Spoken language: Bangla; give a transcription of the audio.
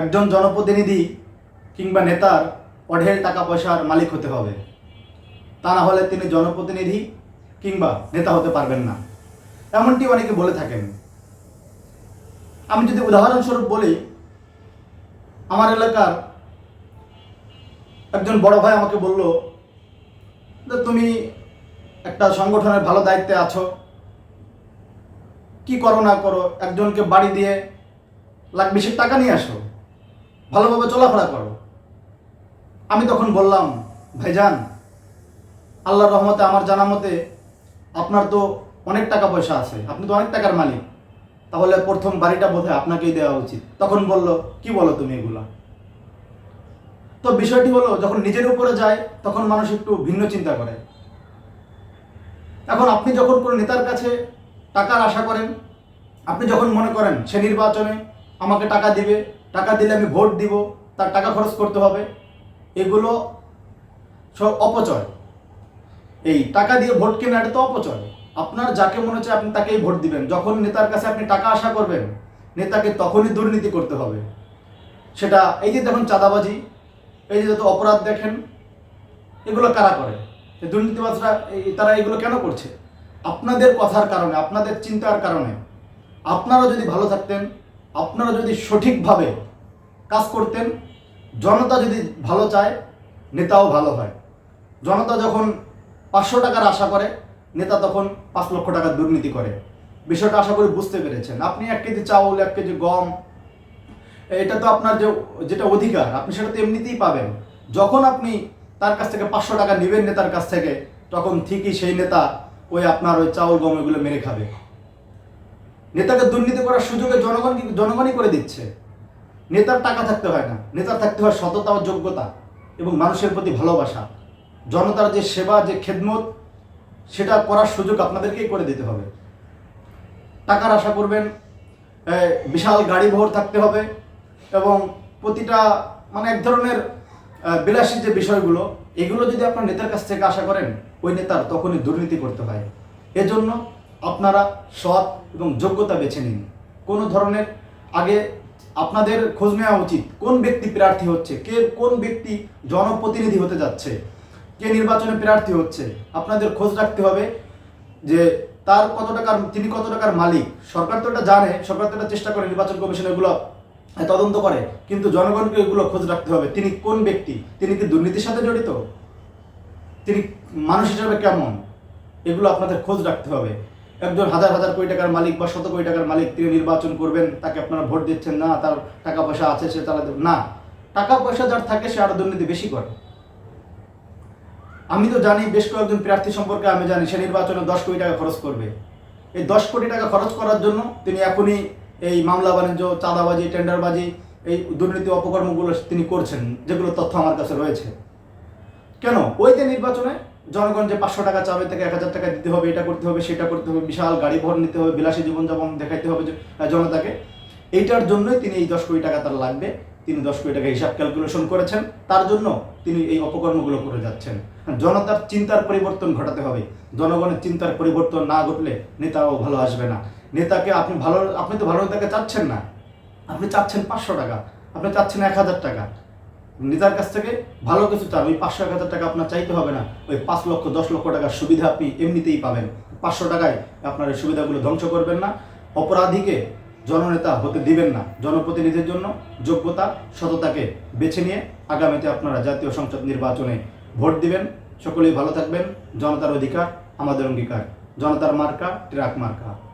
একজন জনপ্রতিনিধি কিংবা নেতার অঢেল টাকা পয়সার মালিক হতে হবে। তা না হলে তিনি জনপ্রতিনিধি কিংবা নেতা হতে পারবেন না। এমনটি অনেকে বলে থাকেন। আমি যদি উদাহরণস্বরূপ বলি, আমার এলাকার একজন বড় ভাই আমাকে বলল যে, তুমি একটা সংগঠনের ভালো দায়িত্বে আছো। কি করো না করো, একজনকে বাড়ি দিয়ে লাখ বিশেক টাকা নিয়ে আসো। ভালোভাবে চলাফেরা করো। আমি তখন বললাম, ভাইজান, আল্লাহর রহমতে আমার জানা মতে আপনার তো অনেক টাকা পয়সা আছে, আপনি তো অনেক টাকার মালিক। তাহলে প্রথম বাড়িটা বোধহয় আপনাকেই দেওয়া উচিত। তখন বলল, কি বলো তুমি এগুলা? তো বিষয়টি হলো, যখন নিজের উপরে যায়, তখন মানুষ একটু ভিন্ন চিন্তা করে। এখন আপনি যখন কোনো নেতার কাছে টাকার আশা করেন, আপনি যখন মনে করেন সে নির্বাচনে আমাকে টাকা দিবে টাকা দিলে আমি ভোট দিব, তার টাকা খরচ করতে হবে। এগুলো সব অপচয়। এই টাকা দিয়ে ভোট কেনা এটা তো অপচয়। আপনার যাকে মনে হচ্ছে আপনি তাকেই ভোট দিবেন। যখন নেতার কাছে আপনি টাকা আশা করবেন, নেতাকে তখনই দুর্নীতি করতে হবে। সেটা, এই যে দেখুন চাঁদাবাজি, এই যে যত অপরাধ দেখেন, এগুলো কারা করে? দুর্নীতিবাজরা তারা এগুলো কেন করছে? আপনাদের কথার কারণে, আপনাদের চিন্তার কারণে। আপনারা যদি ভালো থাকতেন আপনারা যদি সঠিকভাবে কাজ করতেন, জনতা যদি ভালো চায়, নেতাও ভালো হয়। জনতা যখন পাঁচশো টাকার আশা করে, নেতা তখন পাঁচ লক্ষ টাকার দুর্নীতি করে। বিষয়টা আশা করি বুঝতে পেরেছেন। আপনি এক কেজি চাউল, এক কেজি গম, এটা তো আপনার যে, যেটা অধিকার, আপনি সেটা তো এমনিতেই পাবেন। যখন আপনি তার কাছ থেকে পাঁচশো টাকা নেবেন নেতার কাছ থেকে, তখন ঠিকই সেই নেতা ওই আপনার ওই চাউল, গম, এগুলো মেরে খাবে। নেতাকে দুর্নীতি করার সুযোগে জনগণ জনগণই করে দিচ্ছে? নেতার টাকা থাকতে হয় না। নেতার থাকতে হয় সততা ও যোগ্যতা এবং মানুষের প্রতি ভালোবাসা। জনতার যে সেবা, যে খেদমত, সেটা করার সুযোগ আপনাদেরকেই করে দিতে হবে। টাকার আশা করবেন বিশাল গাড়ি ভোর থাকতে হবে এবং প্রতিটা মানে এক ধরনের বিলাসী যে বিষয়গুলো, এগুলো যদি আপনার নেতার কাছ থেকে আশা করেন, ওই নেতার তখনই দুর্নীতি করতে হয়। এজন্য আপনারা সৎ এবং যোগ্যতা বেছে নিন। কোনো ধরনের আগে আপনাদের খোঁজ নেওয়া উচিত। কোন ব্যক্তি প্রার্থী হচ্ছে? কে কোন ব্যক্তি জনপ্রতিনিধি হতে যাচ্ছে? কে নির্বাচনে প্রার্থী হচ্ছে? আপনাদের খোঁজ রাখতে হবে যে তার কত টাকার, তিনি কত টাকার মালিক। সরকার তো এটা জানে, সরকার তো এটা চেষ্টা করে নির্বাচন কমিশন এগুলো তদন্ত করে। কিন্তু জনগণকে এগুলো খোঁজ রাখতে হবে। তিনি কোন ব্যক্তি? তিনি কি দুর্নীতির সাথে জড়িত? তিনি মানুষ হিসাবে কেমন? এগুলো আপনাদের খোঁজ রাখতে হবে। একজন হাজার হাজার কোটি টাকার মালিক বা শত কোটি টাকার মালিক তিনি নির্বাচন করবেন, তাকে আপনারা ভোট দিচ্ছেন না, তার টাকা পয়সা আছে, সে চালাতে না, টাকা পয়সা যার থাকে, সে আরও দুর্নীতি বেশি করে। আমি তো জানি, বেশ কয়েকজন প্রার্থী সম্পর্কে আমি জানি, সে নির্বাচনে দশ কোটি টাকা খরচ করবে। এই দশ কোটি টাকা খরচ করার জন্য তিনি এখনই এই মামলা বাণিজ্য, চাঁদাবাজি, টেন্ডারবাজি, এই দুর্নীতি অপকর্মগুলো তিনি করছেন, যেগুলো তথ্য আমার কাছে রয়েছে। কেন? ওই যে নির্বাচনে জনগণ যে পাঁচশো টাকা চাবে থেকে এক হাজার টাকা দিতে হবে, এটা করতে হবে, সেটা করতে হবে, বিশাল গাড়ি ভর নিতে হবে, বিলাসী জীবনযাপন দেখাইতে হবে জনতাকে। এইটার জন্যই তিনি এই দশ কোটি টাকা তার লাগবে। তিনি দশ কোটি টাকা হিসাব ক্যালকুলেশন করেছেন। তার জন্য তিনি এই অপকর্মগুলো করে যাচ্ছেন। জনতার চিন্তার পরিবর্তন ঘটাতে হবে। জনগণের চিন্তার পরিবর্তন না ঘটলে নেতাও ভালো আসবে না। নেতাকে আপনি ভালো, আপনি তো ভালো নেতাকে চাচ্ছেন না। আপনি চাচ্ছেন পাঁচশো টাকা, আপনি চাচ্ছেন এক হাজার টাকা। নেতার কাছ থেকে ভালো কিছু চান, ওই পাঁচশো এক হাজার টাকা আপনার চাইতে হবে না। ওই পাঁচ লক্ষ, দশ লক্ষ টাকার সুবিধা আপনি এমনিতেই পাবেন। পাঁচশো টাকায় আপনার এই সুবিধাগুলো ধ্বংস করবেন না। অপরাধীকে জননেতা হতে দিবেন না। জনপ্রতিনিধির জন্য যোগ্যতা, সততাকে বেছে নিয়ে আগামীতে আপনারা জাতীয় সংসদ নির্বাচনে ভোট দিবেন। সকলেই ভালো থাকবেন। জনতার অধিকার, আমাদের অঙ্গীকার। জনতার মার্কা, ট্রাক মার্কা।